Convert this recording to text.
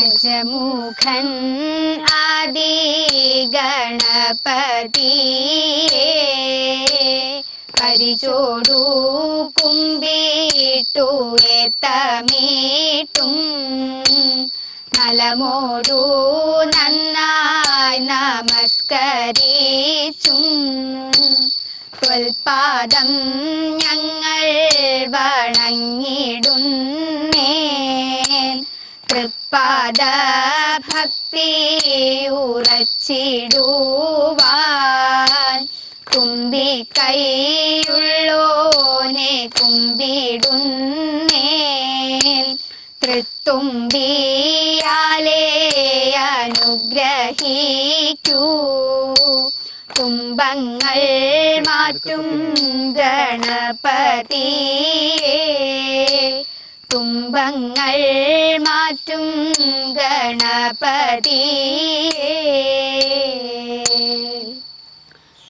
ഗജമുഖൻ ആദി ഗണപതി. പരിചോടു കുമ്പിട്ടു എത്തമീട്ടും നലമോടു നന്നായി നമസ്കരിച്ചും. ൽപാദം ഞങ്ങൾ വണങ്ങിടുന്നേ. തൃപ്പാദ ഭക്തി ഉറച്ചിടുവാൻ. തുമ്പിക്കൈയുള്ളോനെ കുമ്പിടുന്നേ തൃത്തുമ്പിയാലേ അനുഗ്രഹിക്കൂ. തുമ്പങ്ങൾ മാറ്റും ഗണപതിയേ. തുമ്പങ്ങൾ മാറ്റും ഗണപതിയേ